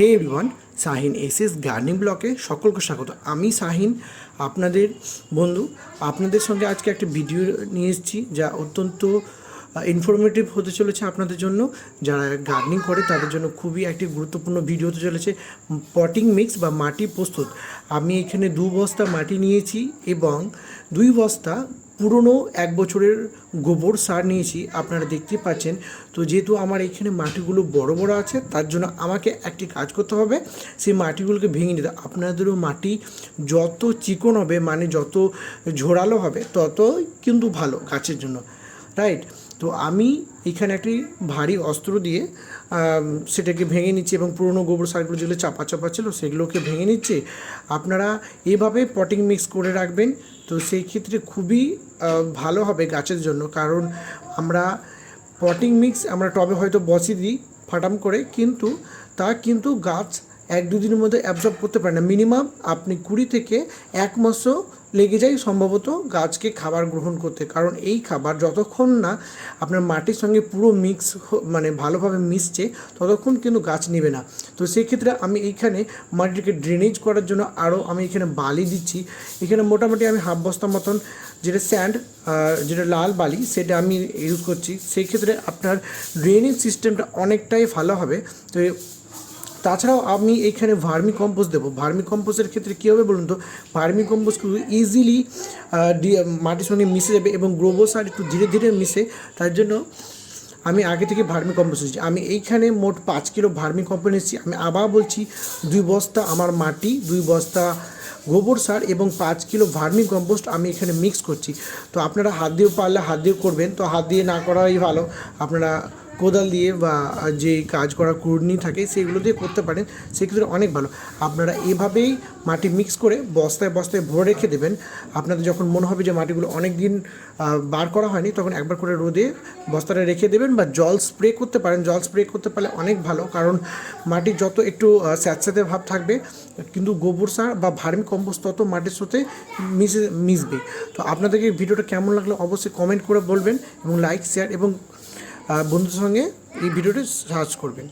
Hey everyone Shahin S S gardening ব্লকে সকলকে স্বাগত। আমি শাহিন আপনাদের বন্ধু। আপনাদের সঙ্গে আজকে একটা ভিডিও নিয়ে এসেছি যা অত্যন্ত ইনফরমেটিভ হতে চলেছে আপনাদের জন্য। যারা গার্ডেনিং করে, তাদের জন্য খুবই একটি গুরুত্বপূর্ণ ভিডিও হতে চলেছে। পটিং মিক্স বা মাটি প্রস্তুত। আমি এখানে দু বস্তা মাটি নিয়েছি এবং দুই বস্তা পুরনো এক বছরের গোবর সার নিয়েছি, আপনারা দেখতে পাচ্ছেন। তো যেহেতু আমার এখানে মাটিগুলো বড় বড় আছে, তার জন্য আমাকে একটি কাজ করতে হবে, সেই মাটিগুলোকে ভেঙে নিতে। আপনাদেরও মাটি যত চিকন হবে মানে যত ঝোড়ালো হবে, ততই কিন্তু ভালো গাছের জন্য রাইট তো আমি এখানে একটি ভারী অস্ত্র দিয়ে সেটাকে ভেঙে নিচ্ছি এবং পুরনো গোবর সারগুলো যেগুলো চাপা চাপা ছিল সেগুলোকে ভেঙে নিচ্ছি। আপনারা এভাবে পটিং মিক্স করে রাখবেন, তো সেই ক্ষেত্রে খুবই ভালো হবে গাছের জন্য। কারণ আমরা পটিং মিক্স আমরা টবে হয়তো বসিয়ে দিই ফাটাম করে, কিন্তু তা কিন্তু গাছ এক দুদিনের মধ্যে অ্যাবজর্ব করতে পারে না। মিনিমাম আপনি কুড়ি থেকে এক মাসও লেগে যায় সম্ভবত গাছকে খাবার গ্রহণ করতে। কারণ এই খাবার যতক্ষণ না আপনার মাটির সঙ্গে পুরো মিক্স মানে ভালোভাবে মিশছে, ততক্ষণ কিন্তু গাছ নেবে না। তো সেক্ষেত্রে আমি এইখানে মাটিকে ড্রেনেজ করার জন্য আরও আমি এখানে বালি দিচ্ছি। এখানে মোটামুটি আমি হাফ বস্তা মতন যেটা স্যান্ড যেটা লাল বালি, সেটা আমি ইউজ করছি। সেই ক্ষেত্রে আপনার ড্রেনেজ সিস্টেমটা অনেকটাই ভালো হবে। তো তাছাড়াও আমি এইখানে ভার্মি কম্পোস্ট দেবো। ভার্মি কম্পোস্টের ক্ষেত্রে কী হবে বলুন তো? ভার্মি কম্পোস্ট কিন্তু ইজিলি মাটির সঙ্গে মিশে যাবে এবং গোবর সার একটু ধীরে ধীরে মিশে, তার জন্য আমি আগে থেকে ভার্মি কম্পোস্ট দিচ্ছি আমি এইখানে মোট পাঁচ কিলো ভার্মি কম্পোস্ট নিচ্ছি আমি আবার বলছি, দুই বস্তা আমার মাটি, দুই বস্তা গোবর সার এবং পাঁচ কিলো ভার্মি কম্পোস্ট আমি এখানে মিক্স করছি। তো আপনারা হাত দিয়ে পারলে হাত দিয়ে করবেন। তো হাত দিয়ে না করাই ভালো। আপনারা কোদাল দিয়ে বা যে কাজ করা কুড়নি থাকে, সেগুলো দিয়ে করতে পারেন সেক্ষেত্রে অনেক ভালো। আপনারা এভাবেই মাটি মিক্স করে বস্তায় বস্তায় ভরে রেখে দেবেন। আপনাদের যখন মনে হবে যে মাটিগুলো অনেক দিন বার করা হয়নি, তখন একবার করে রোদে বস্তাটা রেখে দেবেন বা জল স্প্রে করতে পারেন। জল স্প্রে করতে পারলে অনেক ভালো, কারণ মাটি যত একটু স্যাঁতস্যাঁতে ভাব থাকবে, কিন্তু গোবর সার বা ভার্মি কম্পোস্ট তত মাটির সাথে মিশে, মিশবে। তো আপনাদেরকে ভিডিওটা কেমন লাগল অবশ্যই কমেন্ট করে বলবেন এবং লাইক শেয়ার এবং বন্ধুদের সঙ্গে এই ভিডিওটি সার্চ করবেন।